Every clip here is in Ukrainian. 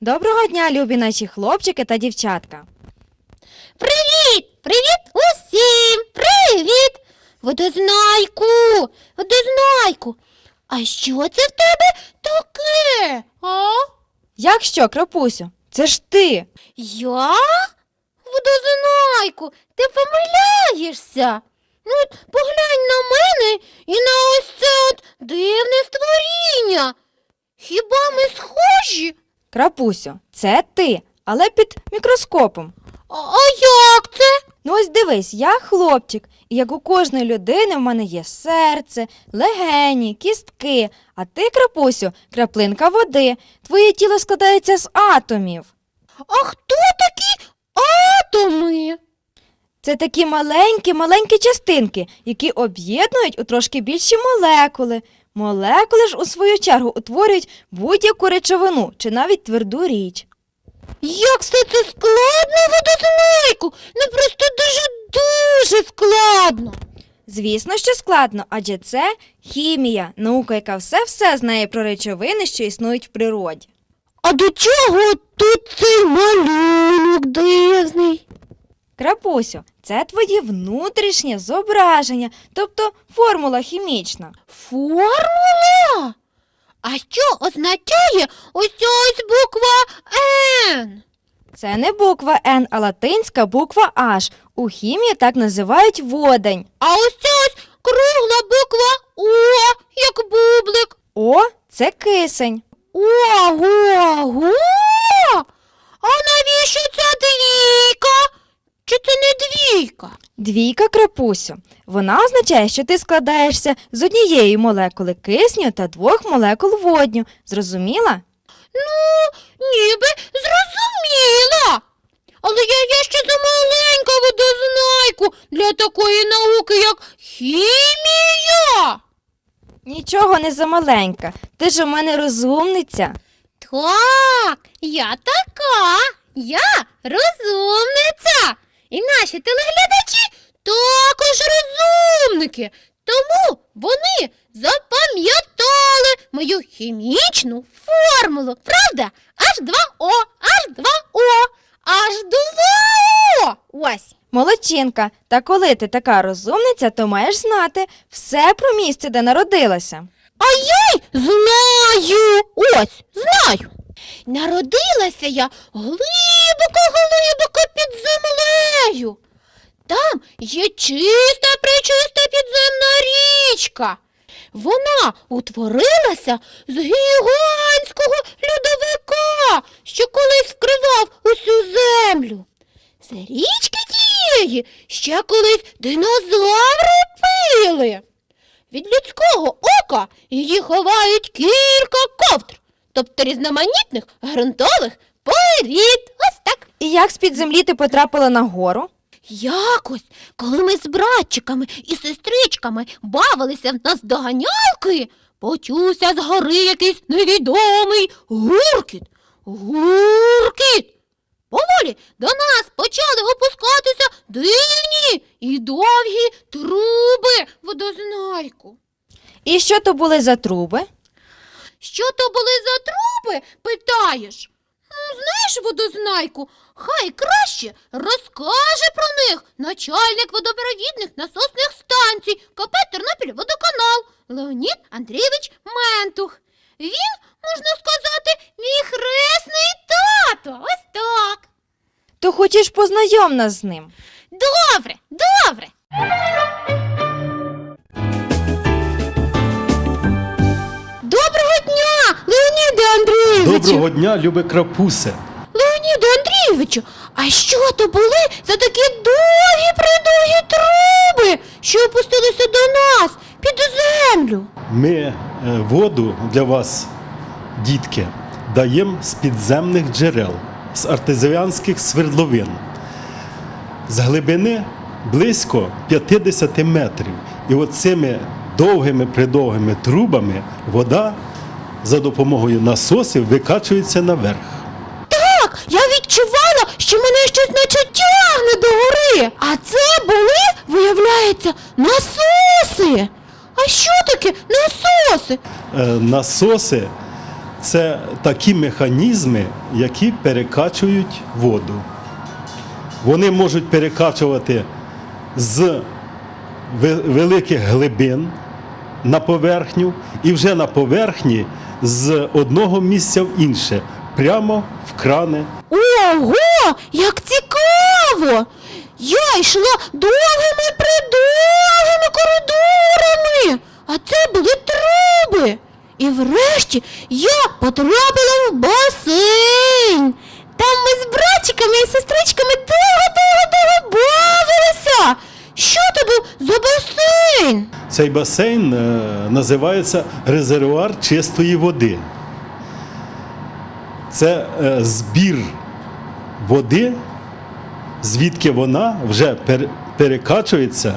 Доброго дня, любі наші хлопчики та дівчатка. Привіт! Привіт усім! Привіт! Водознайку! Водознайку! А що це в тебе таке? А? Як що, крапусю? Це ж ти. Я? Водознайку, ти помиляєшся. Ну, поглянь на мене і на ось це от дивне створіння. Хіба ми схожі? Крапусю, це ти, але під мікроскопом. А, а як це? Ну ось дивись, я хлопчик, і як у кожної людини в мене є серце, легені, кістки, а ти, крапусю, краплинка води. Твоє тіло складається з атомів. А хто такі атоми? Це такі маленькі, маленькі частинки, які об'єднують у трошки більші молекули. Молекули ж у свою чергу утворюють будь-яку речовину чи навіть тверду річ. Як все це складно, водознайку? Ну просто дуже-дуже складно. Звісно, що складно, адже це хімія, наука, яка все-все знає про речовини, що існують в природі. А до чого тут цей малюнок дивний? Крапусю, це твоє внутрішнє зображення, тобто формула хімічна. Формула? А що означає ось ось буква Н? Це не буква Н, а латинська буква H. У хімії так називають водень. А ось ось кругла буква О, як бублик. О це кисень. Ого! А навіщо ця двійка? Двійка? Двійка крапусю. Вона означає, що ти складаєшся з однієї молекули кисню та двох молекул водню. Зрозуміла? Ну, ніби зрозуміла. Але я, я ще замаленька водознайку для такої науки, як хімія. Нічого не замаленька. Ти ж у мене розумниця. Так, я така, я розумниця. І наші телеглядачі також розумники. Тому вони запам'ятали мою хімічну формулу. Правда? H2O, H2O, H2O. Ось. Молодчинка, та коли ти така розумниця, то маєш знати все про місце, де народилася. А я й знаю. Ось, знаю. Народилася я глибоко-глибоко під землею. Там є чиста пречиста підземна річка. Вона утворилася з гігантського льодовика, що колись вкривав усю землю. З річки тієї ще колись динозаври пили. Від людського ока її ховають кілька ковдр, тобто різноманітних ґрунтових порід. Ось так. І як з-під землі ти потрапила на гору? Якось, коли ми з братчиками і сестричками бавилися в наздоганялки, почувся з гори якийсь невідомий гуркіт. Гуркіт. Поволі до нас почали опускатися дивні і довгі труби водознайку. І що то були за труби? Що то були за труби, питаєш? Знаєш, водознайку, хай краще розкаже про них начальник водопровідних насосних станцій КП Тернопіль водоканал Леонід Андрійович Ментух. Він, можна сказати, мій хресний тато. Ось так. То хочеш познайом нас з ним. Добре, добре. Доброго дня, Леоніде Андрійовичу. Доброго дня, любе крапусе. Леоніде Андрійовичу, а що то були за такі довгі придовгі труби, що опустилися до нас під землю? Ми е, воду для вас, дітки, даємо з підземних джерел, з артезіанських свердловин. З глибини близько 50 метрів. І от цими довгими придовгими трубами вода за допомогою насосів викачується наверх. Так, я відчувала, що мене щось наче тягне до гори. А це були, виявляється, насоси. А що таке насоси? Е, Насоси це такі механізми, які перекачують воду. Вони можуть перекачувати з великих глибин на поверхню і вже на поверхні з одного місця в інше, прямо в крани. Ого, як цікаво! Я йшла довгими придовгими коридорами, а це були труби. І врешті я потрапила в басейн. Там ми з братчиками і сестричками довго-довго-довго бавилися. За басейн? Цей басейн е, називається резервуар чистої води. Це е, збір води, звідки вона вже перекачується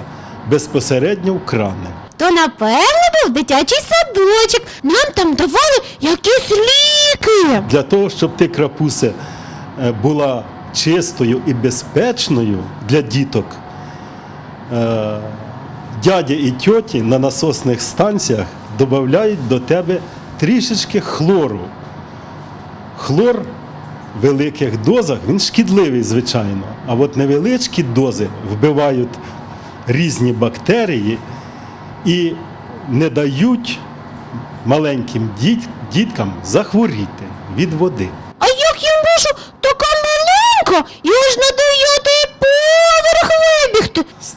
безпосередньо в крани. То напевно був дитячий садочок. Нам там давали якісь ліки. Для того, щоб ти, крапусе, е, була чистою і безпечною для діток, е, дядя і тьоті на насосних станціях додають до тебе трішечки хлору. Хлор в великих дозах він шкідливий, звичайно. А от невеличкі дози вбивають різні бактерії і не дають маленьким діт- діткам захворіти від води. А як я можу така маленька і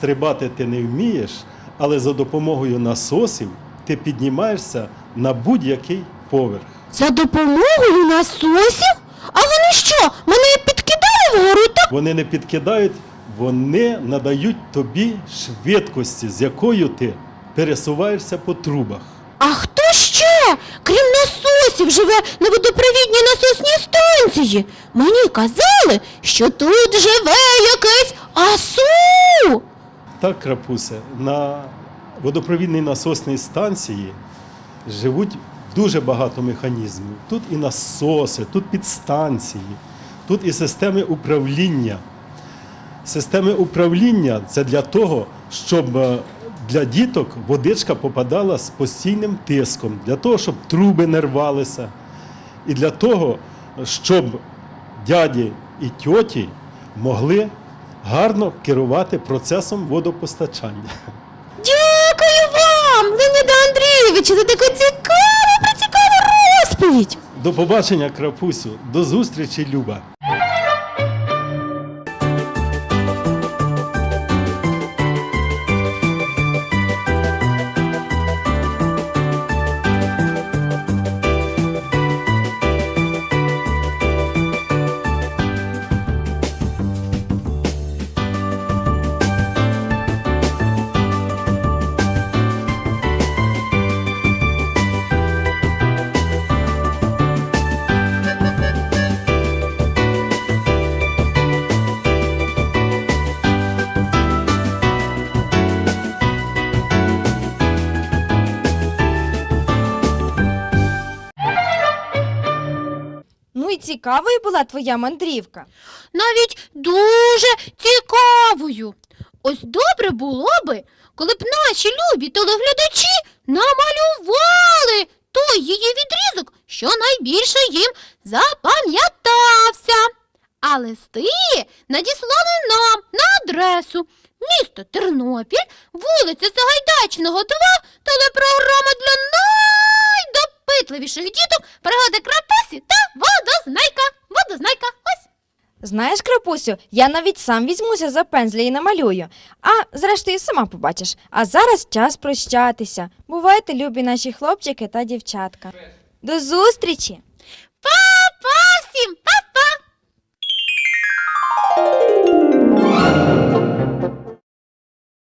Стрибати ти не вмієш, але за допомогою насосів ти піднімаєшся на будь-який поверх. За допомогою насосів? А вони що, мене підкидали вгору так? Вони не підкидають, вони надають тобі швидкості, з якою ти пересуваєшся по трубах. А хто ще, крім насосів, живе на водопровідній насосній станції? Мені казали, що тут живе якесь асу. Так, крапусе, на водопровідній насосній станції живуть дуже багато механізмів. Тут і насоси, тут підстанції, тут і системи управління. Системи управління це для того, щоб е, для діток водичка попадала з постійним тиском, для того, щоб труби не рвалися, і для того, щоб дяді і тьоті могли гарно керувати процесом водопостачання. Дякую вам, Леоніда Андрійовичу, за таку цікаву, прицікаву розповідь. До побачення, крапусю, до зустрічі, Люба. І цікавою була твоя мандрівка. навіть дуже цікавою. Ось добре було би, коли б наші любі телеглядачі намалювали той її відрізок, що найбільше їм запам'ятався. А листи надіслали нам на адресу місто Тернопіль, вулиця Сагайдачного, 2, телепрограма для найвпитливіших діток пригоди крапусі та водознайка. Водознайка, ось. Знаєш, крапусю, я навіть сам візьмуся за пензлі і намалюю. А зрештою сама побачиш. А зараз час прощатися. Бувайте, любі наші хлопчики та дівчатка. До зустрічі! Па-па всім! Па-па!